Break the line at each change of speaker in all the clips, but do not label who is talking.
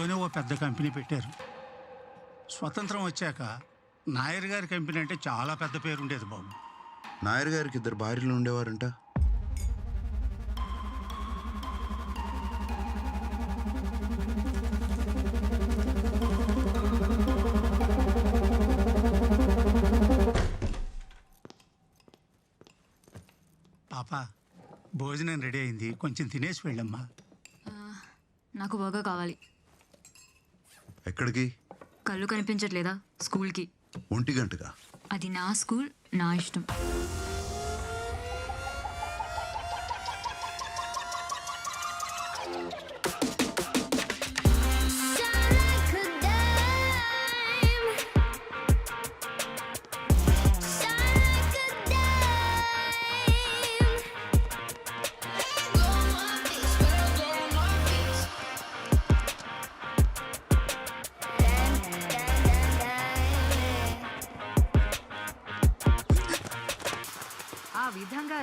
ఊర్లోనే ఓ పెద్ద కంపెనీ పెట్టారు. స్వతంత్రం వచ్చాక నాయర్ గారి కంపెనీ అంటే చాలా పెద్ద పేరు ఉండేది బాబు.
నాయర్ గారికి ఇద్దరు భార్యలు ఉండేవారంట?
పాప భోజనం రెడీ అయింది. కొంచెం తినేసి వెళ్ళమ్మా.
నాకు బర్గర్ కావాలి.
ఎక్కడికి?
కళ్ళు కనిపించట్లేదా? స్కూల్కి.
ఒంటి గంటగా
అది నా స్కూల్ నా ఇష్టం.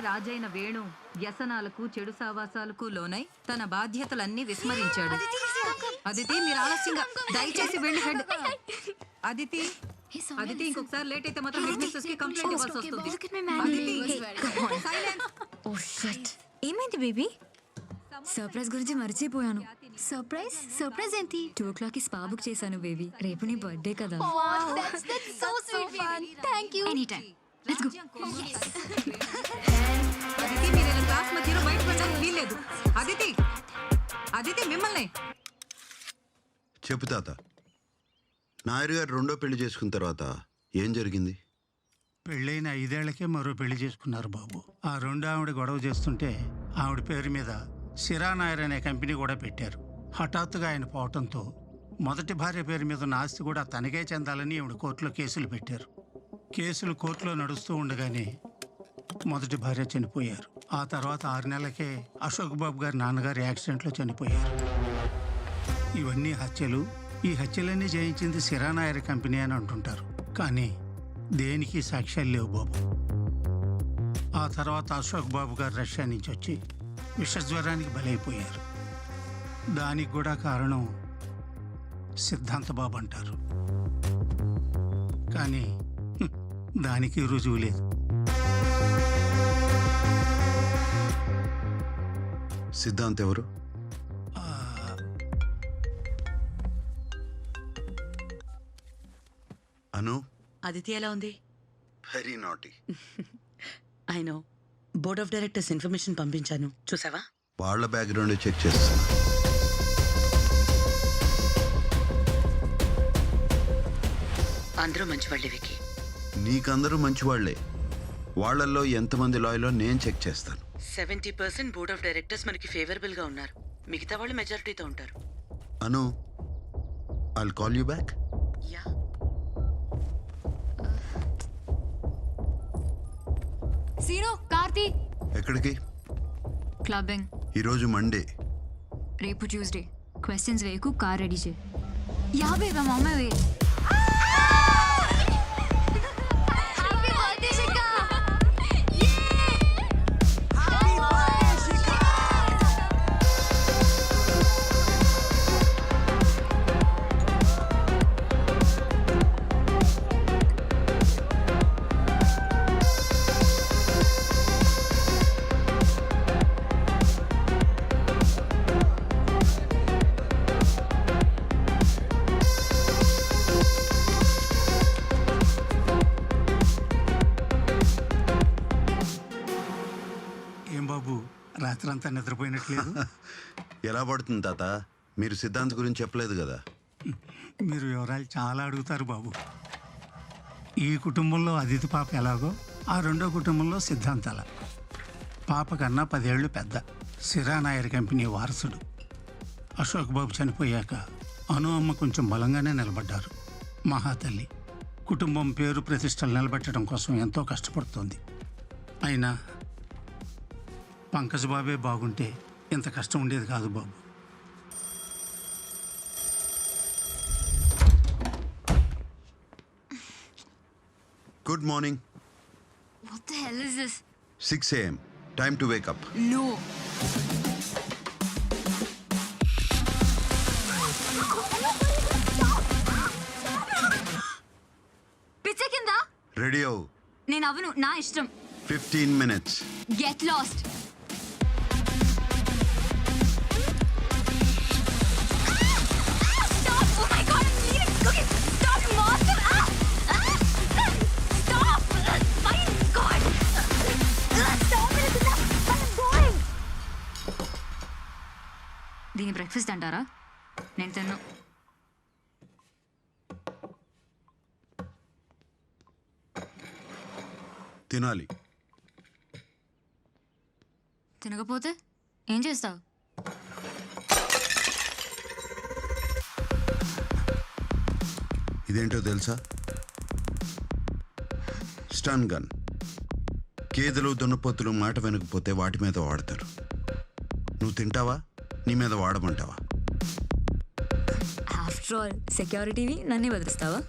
రాజైన వేణు వ్యసనాలకు చెడు సావాసాలకు లోనై తన బాధ్యతలన్నీ విస్మరించాడు. అదితి మీరు ఆలస్యంగా దయచేసి వెళ్ళి హెడ్. అదితి అదితి ఇంకొకసారి లేట్ అయితే మాత్రం హెడ్ మిస్ట్రెస్కి కంప్లైంట్ ఇవ్వాల్సి వస్తుంది. అదితి silence.
ఓ షట్ ఏమైంది బేబీ? సర్ప్రైజ్ గురించి మర్చిపోయాను.
సర్ప్రైజ్? సర్ప్రైజ్ ఏంటి?
టూ ఓ క్లాక్కి స్పా బుక్ చేశాను బేబీ. రేపు నీ బర్త్డే కదా.
Thank you
any time let's go
Aditi మీరు ఇలా క్లాస్ మధ్యలో వీల్లేదు అదితి అదితి మిమ్మల్ని.
చెప్పు తాత. నాయర్ గారు రెండో పెళ్ళి చేసుకున్న తర్వాత ఏం జరిగింది?
పెళ్ళైన ఐదేళ్ళకే మరో పెళ్ళి చేసుకున్నారు బాబు. ఆ రెండో ఆవిడ గొడవ చేస్తుంటే ఆవిడ పేరు మీద సిరా నాయర్ అనే కంపెనీ కూడా పెట్టారు. హఠాత్తుగా ఆయన పోవటంతో మొదటి భార్య పేరు మీద ఉన్న ఆస్తి కూడా తనకే చెందాలని ఆవిడ కోర్టులో కేసులు పెట్టారు. కేసులు కోర్టులో నడుస్తూ ఉండగానే మొదటి భార్య చనిపోయారు. ఆ తర్వాత ఆరు నెలలకే అశోక్ బాబు గారి నాన్నగారు యాక్సిడెంట్లో చనిపోయారు. ఇవన్నీ హత్యలు. ఈ హత్యలన్నీ జయించింది సిరానాయర్ కంపెనీ అని అంటుంటారు. కానీ దేనికి సాక్ష్యాలు లేవు బాబు. ఆ తర్వాత అశోక్ బాబు గారు రష్యా నుంచి వచ్చి విషజ్వరానికి బలైపోయారు. దానికి కూడా కారణం సిద్ధాంత బాబు అంటారు. కానీ దానికి రుజువు లేదు.
సిద్ధాంత్ ఎవరు? అను?
అదితి ఎలా ఉంది?
Very naughty
I know board of directors information పంపించాను. చూసావా?
వాళ్ళ బ్యాక్గ్రౌండ్ చెక్ చేస్తాను.
అందరూ మంచి వాళ్ళే వికి
నీకందరూ మంచివాళ్ళే. వాళ్ళల్లో ఎంతమంది లాయలో నేను చెక్ చేస్తాను.
Seventy percent board of directors మనకి ఫేవరబుల్గా ఉన్నారు. మిగతా వాళ్ళు మెజారిటీతో ఉంటారు.
Anu I'll call you back
ya.
Seenu Karthi.
ఎక్కడికి?
క్లబ్బింగ్.
ఈరోజు మండే.
రేపు ట్యూస్డే. క్వశ్చన్స్ వేయకు కార్ రెడీ చేయి. యాభై మా అమ్మ
రాత్రంతా నిద్రపోయినట్లేదు.
ఎలా పడుతుంది తాత? మీరు సిద్ధాంత్ గురించి చెప్పలేదు కదా.
మీరు వివరాలు చాలా అడుగుతారు బాబు. ఈ కుటుంబంలో అదితి పాప ఎలాగో ఆ రెండో కుటుంబంలో సిద్ధాంతాల పాప కన్నా పదేళ్ళు పెద్ద సిరానాయర్ కంపెనీ వారసుడు. అశోక్ బాబు చనిపోయాక అను అమ్మ కొంచెం బలంగానే నిలబడ్డారు. మహాతల్లి కుటుంబం పేరు ప్రతిష్టలు నిలబెట్టడం కోసం ఎంతో కష్టపడుతోంది. అయినా పంకజ్ బాబే బాగుంటే ఇంత కష్టం ఉండేది కాదు బాబు.
Good morning
six AM time to
wake up
ready అవు
నేను అవును నా ఇష్టం.
Fifteen
minutes get lost breakfast అంటారా? నేను తిన్ను.
తినాలి.
తినకపోతే ఏం చేస్తావు?
ఇదేంటో తెలుసా? Stun gun. గేదెలు దున్నపోతులు మాట వినకపోతే వాటి మీద వాడతారు. నువ్వు తింటావా? నీ మీద వాడమంటావా?
ఆఫ్టర్ ఆల్ సెక్యూరిటీవి నన్నే బదిలిస్తావా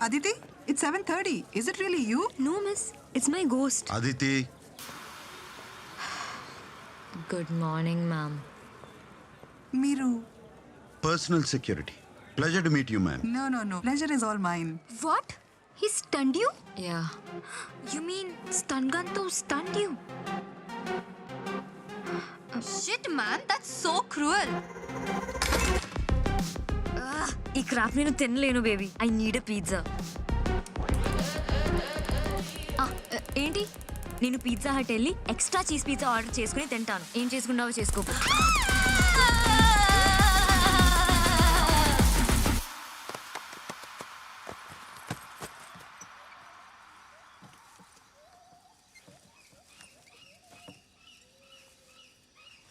Aditi, it's 7:30. Is it really you?
No miss it's my ghost
Aditi
good morning ma'am
Miru.
Personal security pleasure to meet you ma'am
No, no, no. Pleasure is all mine.
What? He stunned you?
Ya
You mean stun gun to stunned you? Shit, man, that's so cruel.
ఈ crap నేను తినలేను baby I need pizza ఏంటి నేను pizza hut వెళ్ళి extra cheese pizza order చేసుకుని తింటాను ఏం చేసుకున్నావో చేసుకోకు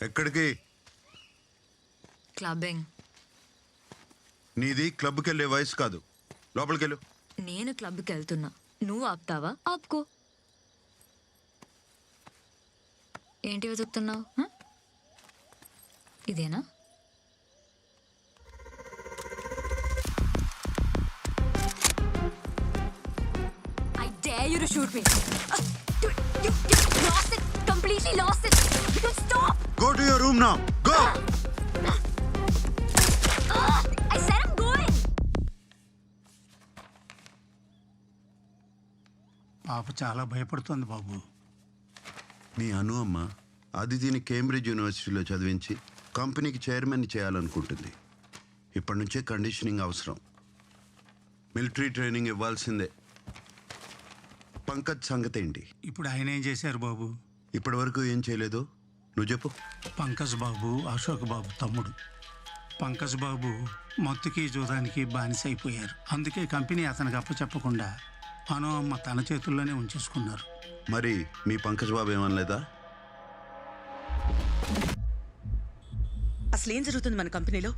ఎక్కడికి?
క్లబ్బింగ్.
నీది క్లబ్కి వెళ్ళే వయసు కాదు. లోపలికి వెళ్ళు
నేను క్లబ్కి వెళ్తున్నా నువ్వు ఆపుతావా? ఆపుకో. ఏంటి వెతుకుతున్నావు? ఇదేనా? You to shoot me. Uh, you, you, you lost it. Completely lost it. You don't stop.
Go to your room నా go
Uh, I said I'm going.
పాప చాలా భయపడుతోంది బాబు.
మీ అను అమ్మ అదితిని కేంబ్రిడ్జ్ యూనివర్సిటీలో చదివించి కంపెనీకి చైర్మన్ చేయాలనుకుంటుంది. ఇప్పటి నుంచే కండిషనింగ్ అవసరం. మిలిటరీ ట్రైనింగ్ ఇవ్వాల్సిందే. పంకజ్ సంగతి ఏంటి
ఇప్పుడు ఆయన ఏం చేశారు బాబు?
ఇప్పటి వరకు ఏం చేయలేదు? నువ్వు చెప్పు.
పంకజ్ బాబు అశోక్ బాబు తమ్ముడు. పంకజ్ బాబు మత్తుకి జూదానికి బానిస అయిపోయారు అందుకే కంపెనీ అతనికి అప్పచెప్పకుండా అను అమ్మ తన చేతుల్లోనే ఉంచేసుకున్నారు.
మరి మీ పంకజ్ బాబు ఏమనలేదా?
అసలు ఏం జరుగుతుంది మన కంపెనీలో?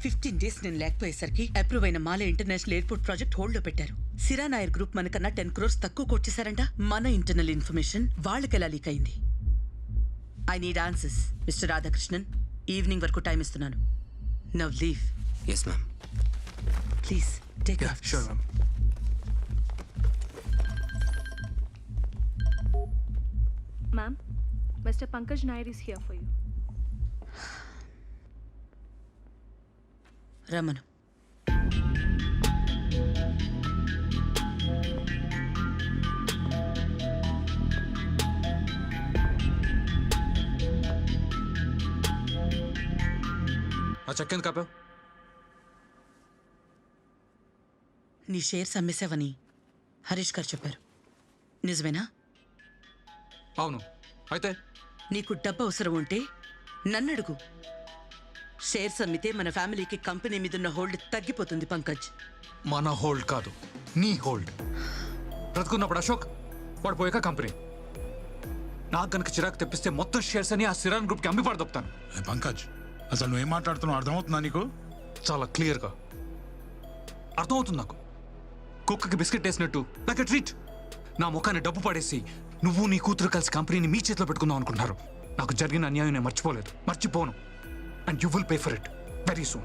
ఫిఫ్టీన్ డేస్ నేను లేకపోయేసరికి అప్రూవ్ అయిన మాలే ఇంటర్నేషనల్ ఎయిర్పోర్ట్ ప్రాజెక్ట్ హోల్డ్లో పెట్టారు. సిరా నాయర్ గ్రూప్ మనకన్నా టెన్ క్రోర్స్ తక్కువ కొట్టేశారంట మన ఇంటర్నల్ ఇన్ఫర్మేషన్ వాళ్ళకి ఎలా లీక్ అయింది? I need answers mister Radhakrishnan evening వరకు టైం ఇస్తున్నాను. Now leave
yes ma'am
please take
sure ma'am
Ma'am, Mr. Pankaj Nair is here for you.
రమను
ఆ చెక్ ఎందుకు ఆపావు?
నీ షేర్స్ అమ్మేశావని హరీష్ గారు చెప్పారు. నిజమేనా?
అవును. అయితే?
నీకు డబ్బు అవసరం ఉంటే నన్ను అడుగు. షేర్స్ అమ్మితే మన ఫ్యామిలీకి కంపెనీ మీద ఉన్న హోల్డ్ తగ్గిపోతుంది పంకజ్.
మన హోల్డ్ కాదు నీ హోల్డ్. బ్రతుకున్నప్పుడు అశోక్ వాడు పోయాక కంపెనీ. నాకు కనుక చిరాకు తెప్పిస్తే మొత్తం షేర్స్ అని ఆ సిరాన్ గ్రూప్కి అమ్మి పడదొప్తాను
పంకజ్ అసలు నువ్వేం మాట్లాడుతున్నావు? అర్థమవుతుందా నీకు?
చాలా క్లియర్గా. అర్థమవుతుంది నాకు. కుక్కకి బిస్కెట్ వేసినట్టు. లైక్ ట్రీట్ నా ముఖాన్ని డబ్బు పడేసి నువ్వు నీ కూతురు కలిసి కంపెనీని మీ చేతిలో పెట్టుకుందాం అనుకుంటున్నారు. నాకు జరిగిన అన్యాయం నేను మర్చిపోలేదు. మర్చిపోను. And you will pay for it very soon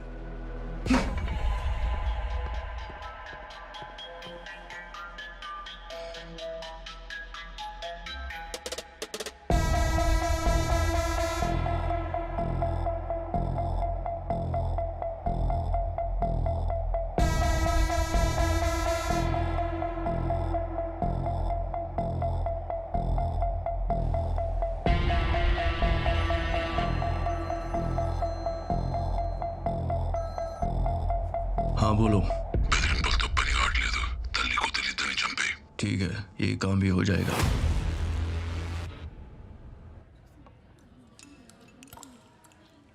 हाँ बोलो
బెదిరింపులతో పని కావట్లేదు తల్లి కూతురు ఇద్దరిని చంపే
ठीक है ये काम भी हो जाएगा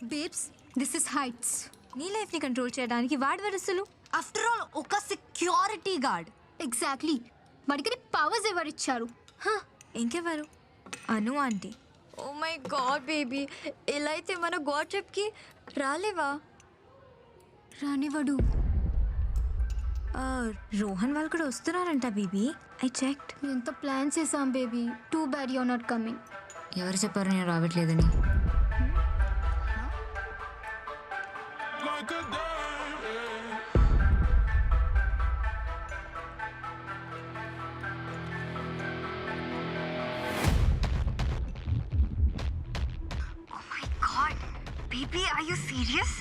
బేబ్స్ దిస్ ఇస్ హైట్స్ నీ లైఫ్ని కంట్రోల్ చేయడానికి వాడి వరుసలు ఆఫ్టర్ ఆల్ ఒక సెక్యూరిటీ గార్డ్ ఎగ్జాక్ట్లీ వాడికి పవర్స్ ఎవరు ఇచ్చారు ఇంకెవరు Anu aunty oh my god baby ఇలా అయితే మన గాడ్ ట్రిప్కి రాలేవా రానివ్వడు రోహన్ వాళ్ళు కూడా వస్తున్నారంట బేబీ. ఐ చెక్
ఎంత ప్లాన్ చేసాం baby. Too bad you're not coming.
ఎవరు చెప్పారు నేను రావట్లేదని. బేబీ ఆర్ యూ సీరియస్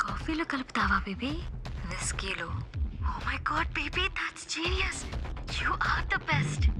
కాఫీలో కలుపుతావా బేబీ? విస్కీలో my god, baby, that's genius. You are the best.